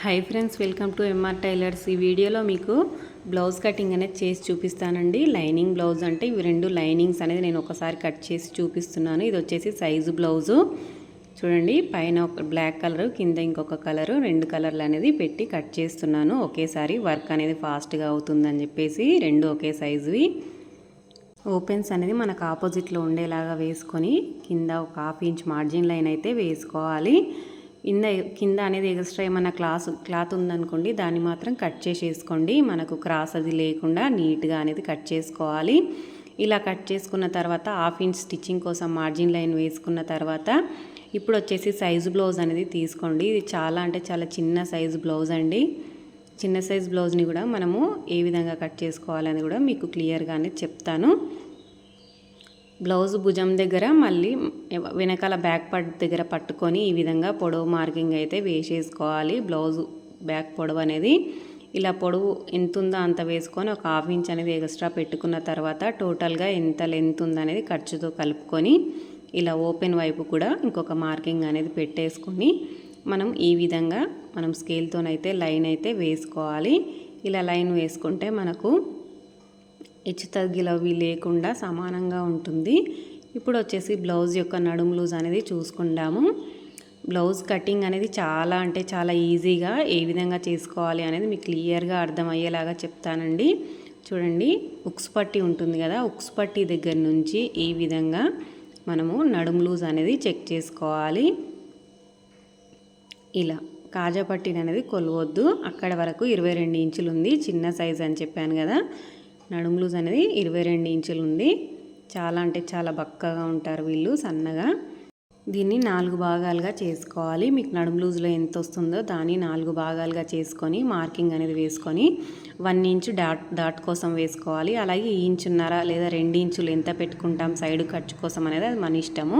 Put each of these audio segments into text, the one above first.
Hi friends welcome to MR tailors ఈ వీడియోలో మీకు బ్లౌజ్ కటింగ్ అనేది చేసి చూపిస్తానండి. లైనింగ్ బ్లౌజ్ అంటే ఇవి రెండు లైనింగ్స్ అనేది నేను ఒకసారి కట్ చేసి చూపిస్తున్నాను. ఇది వచ్చేసి సైజు బ్లౌజు చూడండి పైన ఒక బ్లాక్ కలర్ కింద ఇంకొక కలరు రెండు కలర్లు అనేది పెట్టి కట్ చేస్తున్నాను. ఒకేసారి వర్క్ అనేది ఫాస్ట్గా అవుతుందని చెప్పేసి రెండు ఒకే సైజువి ఓపెన్స్ అనేది మనకు ఆపోజిట్లో ఉండేలాగా వేసుకొని కింద ఒక హాఫ్ ఇంచ్ మార్జిన్ లైన్ అయితే వేసుకోవాలి. కింద కింద అనేది ఎక్స్ట్రా ఏమైనా క్లాస్ క్లాత్ ఉందనుకోండి దాన్ని మాత్రం కట్ చేసేసుకోండి. మనకు క్రాస్ అది లేకుండా నీట్గా అనేది కట్ చేసుకోవాలి. ఇలా కట్ చేసుకున్న తర్వాత హాఫ్ ఇంచ్ స్టిచ్చింగ్ కోసం మార్జిన్ లైన్ వేసుకున్న తర్వాత ఇప్పుడు వచ్చేసి సైజు బ్లౌజ్ అనేది తీసుకోండి. ఇది చాలా అంటే చాలా చిన్న సైజు బ్లౌజ్ అండి. చిన్న సైజ్ బ్లౌజ్ని కూడా మనము ఏ విధంగా కట్ చేసుకోవాలని కూడా మీకు క్లియర్గానే చెప్తాను. బ్లౌజ్ భుజం దగ్గర మళ్ళీ వెనకాల బ్యాక్ పార్ట్ దగ్గర పట్టుకొని ఈ విధంగా పొడవు మార్కింగ్ అయితే వేసేసుకోవాలి. బ్లౌజ్ బ్యాక్ పొడవు అనేది ఇలా పొడవు ఎంత ఉందో అంత వేసుకొని ఒక హాఫ్ ఇంచ్ అనేది ఎక్స్ట్రా పెట్టుకున్న తర్వాత టోటల్గా ఎంత లెంత్ ఉందనేది ఖర్చుతో కలుపుకొని ఇలా ఓపెన్ వైపు కూడా ఇంకొక మార్కింగ్ అనేది పెట్టేసుకొని మనం ఈ విధంగా మనం స్కేల్తోనైతే లైన్ అయితే వేసుకోవాలి. ఇలా లైన్ వేసుకుంటే మనకు హెచ్చు తగ్గిలవి లేకుండా సమానంగా ఉంటుంది. ఇప్పుడు వచ్చేసి బ్లౌజ్ యొక్క నడుము లూజ్ అనేది చూసుకుందాము. బ్లౌజ్ కటింగ్ అనేది చాలా అంటే చాలా ఈజీగా ఏ విధంగా చేసుకోవాలి అనేది మీకు క్లియర్గా అర్థమయ్యేలాగా చెప్తానండి. చూడండి ఉక్స్ పట్టి ఉంటుంది కదా ఉక్స్ పట్టి దగ్గర నుంచి ఈ విధంగా మనము నడుము లూజ్ అనేది చెక్ చేసుకోవాలి. ఇలా కాజా పట్టిన అనేది కొలవద్దు. అక్కడ వరకు ఇరవై రెండు ఇంచులు ఉంది చిన్న సైజ్ అని చెప్పాను కదా. నడుము లూజ్ అనేది ఇరవై రెండు ఇంచులు ఉంది. చాలా అంటే చాలా బక్కగా ఉంటారు వీళ్ళు సన్నగా. దీన్ని నాలుగు భాగాలుగా చేసుకోవాలి. మీకు నడుము లూజ్లో ఎంత వస్తుందో దాన్ని నాలుగు భాగాలుగా చేసుకొని మార్కింగ్ అనేది వేసుకొని వన్ ఇంచు డాట్ డాట్ కోసం వేసుకోవాలి. అలాగే ఈ ఇంచున్నర లేదా రెండు ఇంచులు ఎంత పెట్టుకుంటాం సైడ్ ఖర్చు కోసం అనేది అది మన ఇష్టము.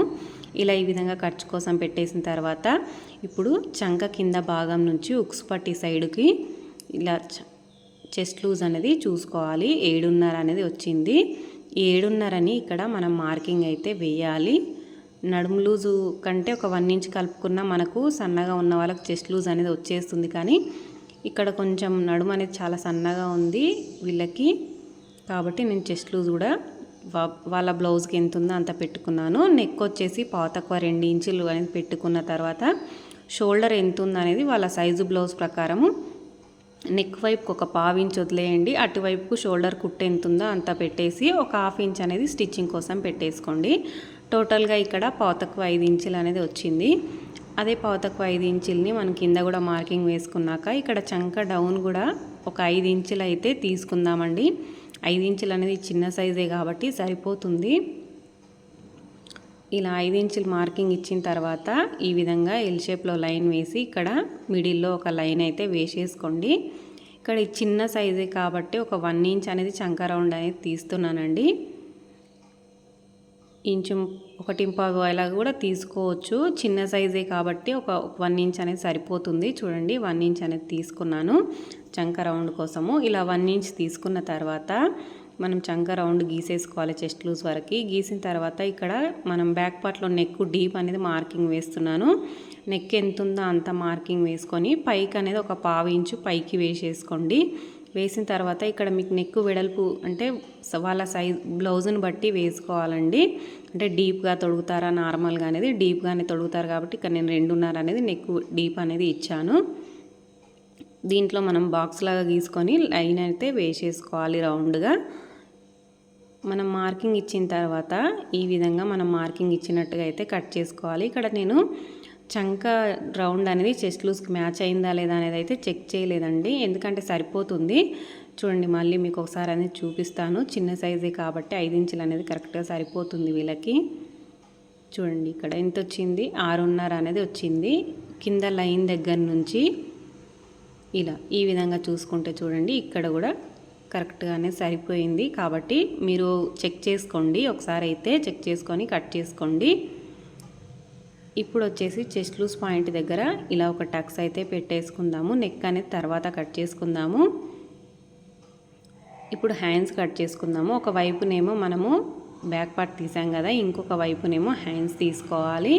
ఇలా ఈ విధంగా ఖర్చు కోసం పెట్టేసిన తర్వాత ఇప్పుడు చంక కింద భాగం నుంచి ఉక్స్ పట్టి సైడుకి ఇలా చెస్ట్ లూజ్ అనేది చూసుకోవాలి. ఏడున్నర అనేది వచ్చింది. ఈ ఏడున్నరని ఇక్కడ మనం మార్కింగ్ అయితే వేయాలి. నడుము లూజు కంటే ఒక వన్ ఇంచ్ కలుపుకున్న మనకు సన్నగా ఉన్న వాళ్ళకి చెస్ట్ లూజ్ అనేది వచ్చేస్తుంది. కానీ ఇక్కడ కొంచెం నడుము అనేది చాలా సన్నగా ఉంది వీళ్ళకి. కాబట్టి నేను చెస్ట్ లూజ్ కూడా వాళ్ళ బ్లౌజ్కి ఎంత ఉందో అంత పెట్టుకున్నాను. నెక్ వచ్చేసి పాతక్కువ రెండు ఇంచులు అనేది పెట్టుకున్న తర్వాత షోల్డర్ ఎంత ఉందనేది వాళ్ళ సైజు బ్లౌజ్ ప్రకారము నెక్ వైపుకి ఒక పావు ఇంచ్ వదిలేయండి. అటువైపుకు షోల్డర్ కుట్టు ఎంత ఉందో అంత పెట్టేసి ఒక హాఫ్ ఇంచ్ అనేది స్టిచ్చింగ్ కోసం పెట్టేసుకోండి. టోటల్గా ఇక్కడ పాతకు ఐదు ఇంచులు అనేది వచ్చింది. అదే పాతకు ఐదు ఇంచుల్ని మనం కింద కూడా మార్కింగ్ వేసుకున్నాక ఇక్కడ చంక డౌన్ కూడా ఒక ఐదు ఇంచులు అయితే తీసుకుందామండి. ఐదు ఇంచులు అనేది చిన్న సైజే కాబట్టి సరిపోతుంది. ఇలా ఐదు ఇంచులు మార్కింగ్ ఇచ్చిన తర్వాత ఈ విధంగా ఎల్ షేప్లో లైన్ వేసి ఇక్కడ మిడిల్లో ఒక లైన్ అయితే వేసేసుకోండి. ఇక్కడ చిన్న సైజే కాబట్టి ఒక వన్ ఇంచ్ అనేది చంక రౌండ్ అనేది తీస్తున్నానండి. ఇంచు ఒకటి పావు అలా కూడా తీసుకోవచ్చు. చిన్న సైజే కాబట్టి ఒక వన్ ఇంచ్ అనేది సరిపోతుంది. చూడండి వన్ ఇంచ్ అనేది తీసుకున్నాను చంక రౌండ్ కోసము. ఇలా వన్ ఇంచ్ తీసుకున్న తర్వాత మనం చంక రౌండ్ గీసేసుకోవాలి చెస్ట్ లూజ్ వరకు. గీసిన తర్వాత ఇక్కడ మనం బ్యాక్ పార్ట్లో నెక్ డీప్ అనేది మార్కింగ్ వేస్తున్నాను. నెక్ ఎంత ఉందో అంత మార్కింగ్ వేసుకొని పైకి అనేది ఒక పావు ఇంచు పైకి వేసేసుకోండి. వేసిన తర్వాత ఇక్కడ మీకు నెక్ వెడల్పు అంటే వాళ్ళ సైజ్ బ్లౌజ్ని బట్టి వేసుకోవాలండి. అంటే డీప్గా తొడుగుతారా నార్మల్గా అనేది డీప్గానే తొడుగుతారు కాబట్టి ఇక్కడ నేను రెండున్నర అనేది నెక్ డీప్ అనేది ఇచ్చాను. దీంట్లో మనం బాక్స్ లాగా గీసుకొని లైన్ అయితే వేసేసుకోవాలి రౌండ్గా. మనం మార్కింగ్ ఇచ్చిన తర్వాత ఈ విధంగా మనం మార్కింగ్ ఇచ్చినట్టుగా అయితే కట్ చేసుకోవాలి. ఇక్కడ నేను చంక రౌండ్ అనేది చెస్ట్ లూస్కి మ్యాచ్ అయిందా లేదా అనేది అయితే చెక్ చేయలేదండి. ఎందుకంటే సరిపోతుంది. చూడండి మళ్ళీ మీకు ఒకసారి అనేది చూపిస్తాను. చిన్న సైజే కాబట్టి ఐదు ఇంచులు అనేది కరెక్ట్గా సరిపోతుంది వీళ్ళకి. చూడండి ఇక్కడ ఎంత వచ్చింది? ఆరున్నర అనేది వచ్చింది. కింద లైన్ దగ్గర నుంచి ఇలా ఈ విధంగా చూసుకుంటే చూడండి ఇక్కడ కూడా కరెక్ట్గానే సరిపోయింది. కాబట్టి మీరు చెక్ చేసుకోండి. ఒకసారి అయితే చెక్ చేసుకొని కట్ చేసుకోండి. ఇప్పుడు వచ్చేసి చెస్ట్ లూస్ పాయింట్ దగ్గర ఇలా ఒక టక్స్ అయితే పెట్టేసుకుందాము. నెక్ అనేది తర్వాత కట్ చేసుకుందాము. ఇప్పుడు హ్యాండ్స్ కట్ చేసుకుందాము. ఒక వైపునేమో మనము బ్యాక్ పార్ట్ తీసాం కదా ఇంకొక వైపునేమో హ్యాండ్స్ తీసుకోవాలి.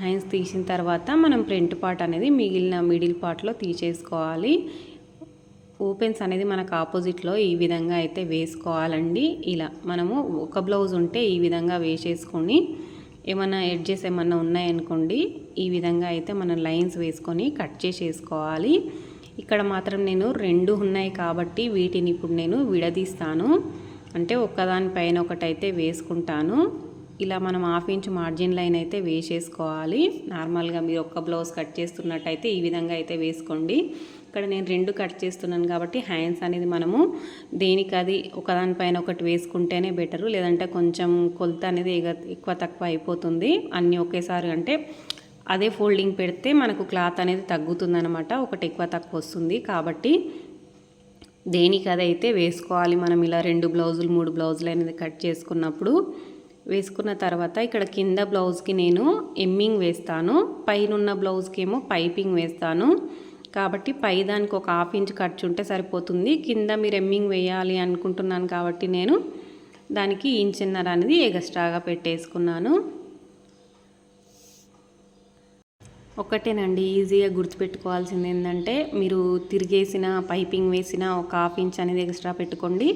హ్యాండ్స్ తీసిన తర్వాత మనం ఫ్రంట్ పార్ట్ అనేది మిగిలిన మిడిల్ పార్ట్లో తీసేసుకోవాలి. ఓపెన్స్ అనేది మనకు ఆపోజిట్లో ఈ విధంగా అయితే వేసుకోవాలండి. ఇలా మనము ఒక బ్లౌజ్ ఉంటే ఈ విధంగా వేసేసుకొని ఏమైనా ఎడ్జెస్ ఏమన్నా ఉన్నాయనుకోండి ఈ విధంగా అయితే మనం లైన్స్ వేసుకొని కట్ చేసేసుకోవాలి. ఇక్కడ మాత్రం నేను రెండు ఉన్నాయి కాబట్టి వీటిని ఇప్పుడు నేను విడదీస్తాను. అంటే ఒక్కదానిపైన ఒకటైతే వేసుకుంటాను. ఇలా మనం హాఫ్ ఇంచ్ మార్జిన్ లైన్ అయితే వేసేసుకోవాలి. నార్మల్గా మీరు ఒక్క బ్లౌజ్ కట్ చేస్తున్నట్టయితే ఈ విధంగా అయితే వేసుకోండి. ఇక్కడ నేను రెండు కట్ చేస్తున్నాను కాబట్టి హ్యాండ్స్ అనేది మనము దేనికి అది ఒకదానిపైన ఒకటి వేసుకుంటేనే బెటరు. లేదంటే కొంచెం కొలత అనేది ఎక్కువ తక్కువ అయిపోతుంది. అన్నీ ఒకేసారి అంటే అదే ఫోల్డింగ్ పెడితే మనకు క్లాత్ అనేది తగ్గుతుందనమాట ఒకటి ఎక్కువ తక్కువ వస్తుంది. కాబట్టి దేనికి అదైతే వేసుకోవాలి. మనం ఇలా రెండు బ్లౌజులు మూడు బ్లౌజులు అనేది కట్ చేసుకున్నప్పుడు వేసుకున్న తర్వాత ఇక్కడ కింద బ్లౌజ్కి నేను ఎమ్మింగ్ వేస్తాను. పైన ఉన్న బ్లౌజ్కి ఏమో పైపింగ్ వేస్తాను. కాబట్టి పై దానికి ఒక హాఫ్ ఇంచ్ ఖర్చు ఉంటే సరిపోతుంది. కింద మీరు ఎమ్మింగ్ వేయాలి అనుకుంటున్నాను కాబట్టి నేను దానికి ఇంచిన్నర అనేది ఎగస్ట్రాగా పెట్టేసుకున్నాను. ఒక్కటేనండి ఈజీగా గుర్తుపెట్టుకోవాల్సింది ఏంటంటే మీరు తిరిగేసిన పైపింగ్ వేసిన ఒక హాఫ్ ఇంచ్ అనేది ఎక్స్ట్రా పెట్టుకోండి.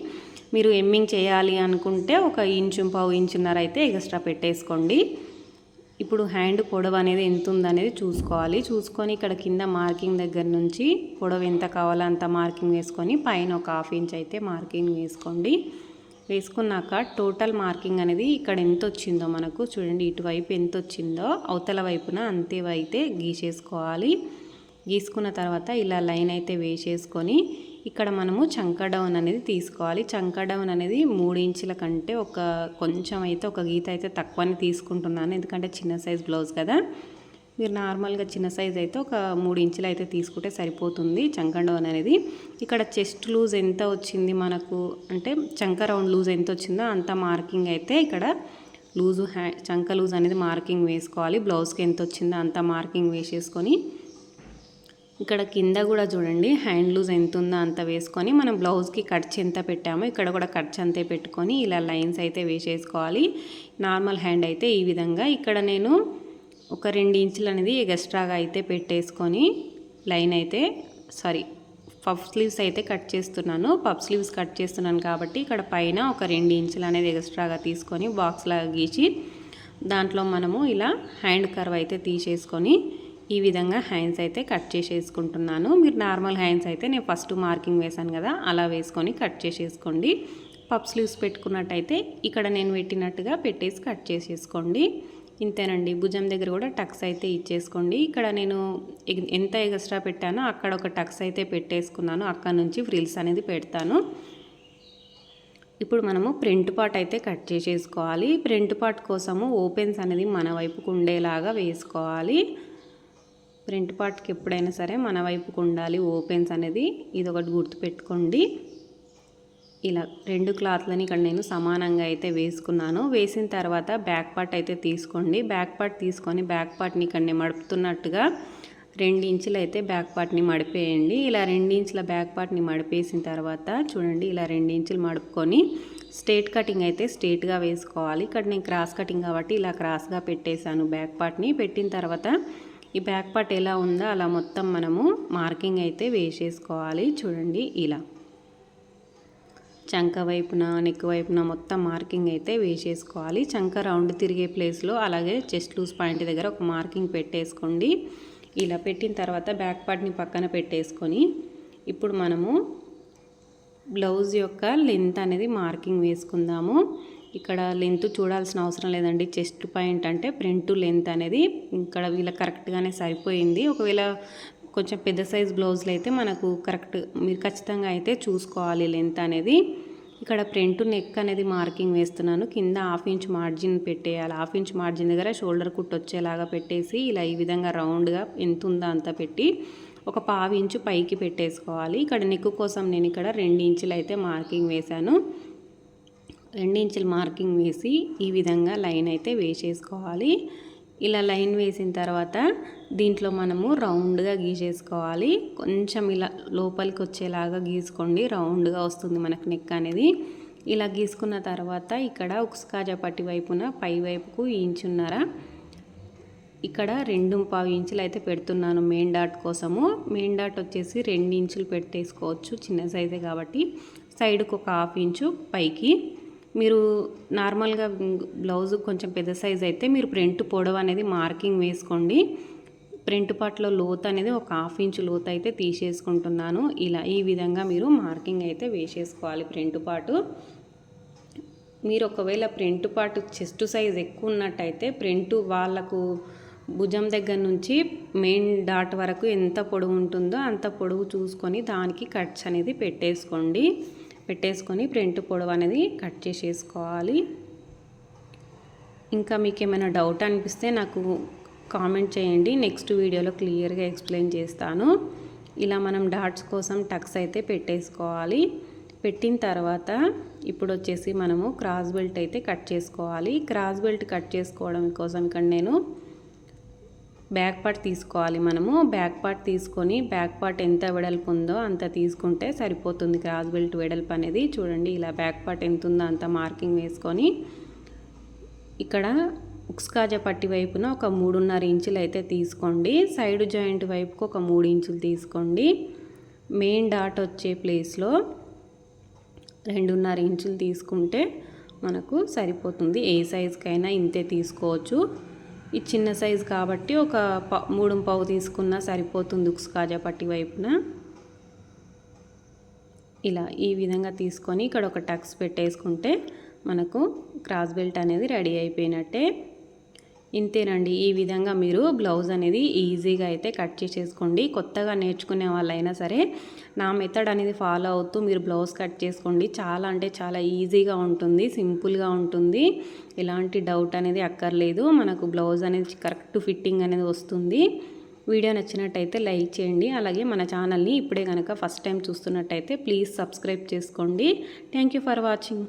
మీరు ఎమ్మింగ్ చేయాలి అనుకుంటే ఒక ఇంచు పావు ఇంచున్నర అయితే ఎక్స్ట్రా పెట్టేసుకోండి. ఇప్పుడు హ్యాండ్ పొడవు అనేది ఎంత ఉందనేది చూసుకోవాలి. చూసుకొని ఇక్కడ కింద మార్కింగ్ దగ్గర నుంచి పొడవు ఎంత కావాలో అంత మార్కింగ్ వేసుకొని పైన ఒక హాఫ్ ఇంచ్ అయితే మార్కింగ్ వేసుకోండి. వేసుకున్నాక టోటల్ మార్కింగ్ అనేది ఇక్కడ ఎంత వచ్చిందో మనకు చూడండి. ఇటువైపు ఎంత వచ్చిందో అవతల వైపున అంతే అయితే గీసేసుకోవాలి. గీసుకున్న తర్వాత ఇలా లైన్ అయితే వేసేసుకొని ఇక్కడ మనము చంక డౌన్ అనేది తీసుకోవాలి. చంక డౌన్ అనేది మూడు ఇంచుల కంటే ఒక కొంచెం అయితే ఒక గీత అయితే తక్కువని తీసుకుంటున్నాను. ఎందుకంటే చిన్న సైజ్ బ్లౌజ్ కదా. మీరు నార్మల్గా చిన్న సైజ్ అయితే ఒక మూడు ఇంచులు అయితే తీసుకుంటే సరిపోతుంది చంక డౌన్ అనేది. ఇక్కడ చెస్ట్ లూజ్ ఎంత వచ్చింది మనకు? అంటే చంక రౌండ్ లూజ్ ఎంత వచ్చిందో అంత మార్కింగ్ అయితే ఇక్కడ లూజు హ్యా చంక లూజ్ అనేది మార్కింగ్ వేసుకోవాలి. బ్లౌజ్కి ఎంత వచ్చిందో అంత మార్కింగ్ వేసేసుకొని ఇక్కడ కింద కూడా చూడండి హ్యాండ్ లూజ్ ఎంత ఉందో అంత వేసుకొని మనం బ్లౌజ్కి ఖర్చు ఎంత పెట్టామో ఇక్కడ కూడా ఖర్చు అంతే పెట్టుకొని ఇలా లైన్స్ అయితే వేసేసుకోవాలి. నార్మల్ హ్యాండ్ అయితే ఈ విధంగా. ఇక్కడ నేను ఒక రెండు ఇంచులు అనేది ఎక్స్ట్రాగా అయితే పెట్టేసుకొని లైన్ అయితే సారీ పఫ్ స్లీవ్స్ అయితే కట్ చేస్తున్నాను. పఫ్ స్లీవ్స్ కట్ చేస్తున్నాను కాబట్టి ఇక్కడ పైన ఒక రెండు ఇంచులు అనేది ఎక్స్ట్రాగా తీసుకొని బాక్స్లాగా గీచి దాంట్లో మనము ఇలా హ్యాండ్ కర్వ్ అయితే తీసేసుకొని ఈ విధంగా హ్యాండ్స్ అయితే కట్ చేసేసుకుంటున్నాను. మీరు నార్మల్ హ్యాండ్స్ అయితే నేను ఫస్ట్ మార్కింగ్ వేశాను కదా అలా వేసుకొని కట్ చేసేసుకోండి. పప్ స్లీవ్స్ పెట్టుకున్నట్టయితే ఇక్కడ నేను పెట్టినట్టుగా పెట్టేసి కట్ చేసేసుకోండి. ఇంతేనండి భుజం దగ్గర కూడా టక్స్ అయితే ఇచ్చేసుకోండి. ఇక్కడ నేను ఎంత ఎక్స్ట్రా పెట్టానో అక్కడ ఒక టక్స్ అయితే పెట్టేసుకున్నాను. అక్కడ నుంచి ఫ్రిల్స్ అనేది పెడతాను. ఇప్పుడు మనము ప్రింట్ పార్ట్ అయితే కట్ చేసేసుకోవాలి. ప్రింట్ పార్ట్ కోసము ఓపెన్స్ అనేది మన వైపుకు ఉండేలాగా వేసుకోవాలి. ప్రింట్ పార్ట్కి ఎప్పుడైనా సరే మన వైపుకు ఉండాలి. ఓపెన్స్ అనేది ఇది ఒకటి గుర్తుపెట్టుకోండి. ఇలా రెండు క్లాత్లని ఇక్కడ నేను సమానంగా అయితే వేసుకున్నాను. వేసిన తర్వాత బ్యాక్ పార్ట్ అయితే తీసుకోండి. బ్యాక్ పార్ట్ తీసుకొని బ్యాక్ పార్ట్ని ఇక్కడ నేను మడుపుతున్నట్టుగా రెండు ఇంచులు అయితే బ్యాక్ పార్ట్ని మడిపేయండి. ఇలా రెండు ఇంచుల బ్యాక్ పార్ట్ని మడిపేసిన తర్వాత చూడండి ఇలా రెండు ఇంచులు మడుపుకొని స్ట్రేట్ కటింగ్ అయితే స్ట్రేట్గా వేసుకోవాలి. ఇక్కడ నేను క్రాస్ కటింగ్ కాబట్టి ఇలా క్రాస్గా పెట్టేశాను బ్యాక్ పార్ట్ని. పెట్టిన తర్వాత ఈ బ్యాక్ పార్ట్ ఎలా ఉందో అలా మొత్తం మనము మార్కింగ్ అయితే వేసేసుకోవాలి. చూడండి ఇలా. చంక వైపున నెక్ వైపున మొత్తం మార్కింగ్ అయితే వేసేసుకోవాలి. చంక రౌండ్ తిరిగే ప్లేస్లో అలాగే చెస్ట్ లూస్ పాయింట్ దగ్గర ఒక మార్కింగ్ పెట్టేసుకోండి. ఇలా పెట్టిన తర్వాత బ్యాక్ పార్ట్ని పక్కన పెట్టేసుకొని ఇప్పుడు మనము బ్లౌజ్ యొక్క లెంత్ అనేది మార్కింగ్ వేసుకుందాము. ఇక్కడ లెంత్ చూడాల్సిన అవసరం లేదండి. చెస్ట్ పాయింట్ అంటే ప్రింట్ లెంత్ అనేది ఇక్కడ వీళ్ళ కరెక్ట్గానే సరిపోయింది. ఒకవేళ కొంచెం పెద్ద సైజ్ బ్లౌజ్లు అయితే మనకు కరెక్ట్ మీరు ఖచ్చితంగా అయితే చూసుకోవాలి లెంత్ అనేది. ఇక్కడ ప్రింట్ నెక్ అనేది మార్కింగ్ వేస్తున్నాను. కింద హాఫ్ ఇంచ్ మార్జిన్ పెట్టేయాలి. హాఫ్ ఇంచ్ మార్జిన్ దగ్గర షోల్డర్ కుట్ వచ్చేలాగా పెట్టేసి ఇలా ఈ విధంగా రౌండ్గా ఎంత ఉందో అంత పెట్టి ఒక పావు ఇంచు పైకి పెట్టేసుకోవాలి. ఇక్కడ నెక్ కోసం నేను ఇక్కడ రెండు ఇంచులు అయితే మార్కింగ్ వేశాను. రెండించులు మార్కింగ్ వేసి ఈ విధంగా లైన్ అయితే వేసేసుకోవాలి. ఇలా లైన్ వేసిన తర్వాత దీంట్లో మనము రౌండ్గా గీసేసుకోవాలి. కొంచెం ఇలా లోపలికి వచ్చేలాగా గీసుకోండి. రౌండ్గా వస్తుంది మనకు నెక్ అనేది. ఇలా గీసుకున్న తర్వాత ఇక్కడ ఉక్స్కాజా పట్టి వైపున పై వైపుకు ఇంచున్నర. ఇక్కడ రెండు పావు ఇంచులు అయితే పెడుతున్నాను మెయిన్ డాట్ కోసము. మెయిన్ డాట్ వచ్చేసి రెండు ఇంచులు పెట్టేసుకోవచ్చు. చిన్న సైజే కాబట్టి. సైడ్కి ఒక హాఫ్ ఇంచు పైకి. మీరు నార్మల్గా బ్లౌజ్ కొంచెం పెద్ద సైజ్ అయితే మీరు ప్రింట్ పొడవు అనేది మార్కింగ్ వేసుకోండి. ప్రింట్ పార్ట్లో లోత్ అనేది ఒక హాఫ్ ఇంచ్ లోత్ అయితే తీసేసుకుంటున్నాను. ఇలా ఈ విధంగా మీరు మార్కింగ్ అయితే వేసేసుకోవాలి ప్రింట్ పాటు. మీరు ఒకవేళ ప్రింట్ పాటు చెస్ట్ సైజ్ ఎక్కువ ఉన్నట్టయితే ప్రింట్ వాళ్ళకు భుజం దగ్గర నుంచి మెయిన్ డాట్ వరకు ఎంత పొడవు ఉంటుందో అంత పొడవు చూసుకొని దానికి కట్స్ అనేది పెట్టేసుకోండి. పెట్టేసుకొని ప్రింట్ పొడవు అనేది కట్ చేసేసుకోవాలి. ఇంకా మీకు ఏమైనా డౌట్ అనిపిస్తే నాకు కామెంట్ చేయండి. నెక్స్ట్ వీడియోలో క్లియర్గా ఎక్స్ప్లెయిన్ చేస్తాను. ఇలా మనం డాట్స్ కోసం టక్స్ అయితే పెట్టేసుకోవాలి. పెట్టిన తర్వాత ఇప్పుడు వచ్చేసి మనము క్రాస్ బెల్ట్ అయితే కట్ చేసుకోవాలి. క్రాస్ బెల్ట్ కట్ చేసుకోవడం కోసం ఇక్కడ నేను బ్యాక్ పార్ట్ తీసుకోవాలి మనము. బ్యాక్ పార్ట్ తీసుకొని బ్యాక్ పార్ట్ ఎంత వెడల్పు ఉందో అంత తీసుకుంటే సరిపోతుంది క్రాస్ బెల్ట్ వెడల్పు అనేది. చూడండి ఇలా బ్యాక్ పార్ట్ ఎంత ఉందో అంత మార్కింగ్ వేసుకొని ఇక్కడ ఉక్స్కాజ పట్టి వైపున ఒక మూడున్నర ఇంచులు అయితే తీసుకోండి. సైడ్ జాయింట్ వైపుకు ఒక మూడు ఇంచులు తీసుకోండి. మెయిన్ డాట్ వచ్చే ప్లేస్లో రెండున్నర ఇంచులు తీసుకుంటే మనకు సరిపోతుంది. ఏ సైజుకైనా ఇంతే తీసుకోవచ్చు. ఈ చిన్న సైజు కాబట్టి ఒక ప మూడు పావు తీసుకున్నా సరిపోతుంది ఉక్స్ కాజా పట్టి వైపున. ఇలా ఈ విధంగా తీసుకొని ఇక్కడ ఒక టక్స్ పెట్టేసుకుంటే మనకు క్రాస్ బెల్ట్ అనేది రెడీ అయిపోయినట్టే. ఇంతేనండి. ఈ విధంగా మీరు బ్లౌజ్ అనేది ఈజీగా అయితే కట్ చేసేసుకోండి. కొత్తగా నేర్చుకునే వాళ్ళైనా సరే నా మెథడ్ అనేది ఫాలో అవుతూ మీరు బ్లౌజ్ కట్ చేసుకోండి. చాలా అంటే చాలా ఈజీగా ఉంటుంది సింపుల్గా ఉంటుంది. ఎలాంటి డౌట్ అనేది అక్కర్లేదు. మనకు బ్లౌజ్ అనేది కరెక్ట్ ఫిట్టింగ్ అనేది వస్తుంది. వీడియో నచ్చినట్టయితే లైక్ చేయండి. అలాగే మన ఛానల్ని ఇప్పుడే కనుక ఫస్ట్ టైం చూస్తున్నట్టయితే ప్లీజ్ సబ్స్క్రైబ్ చేసుకోండి. Thank you for watching.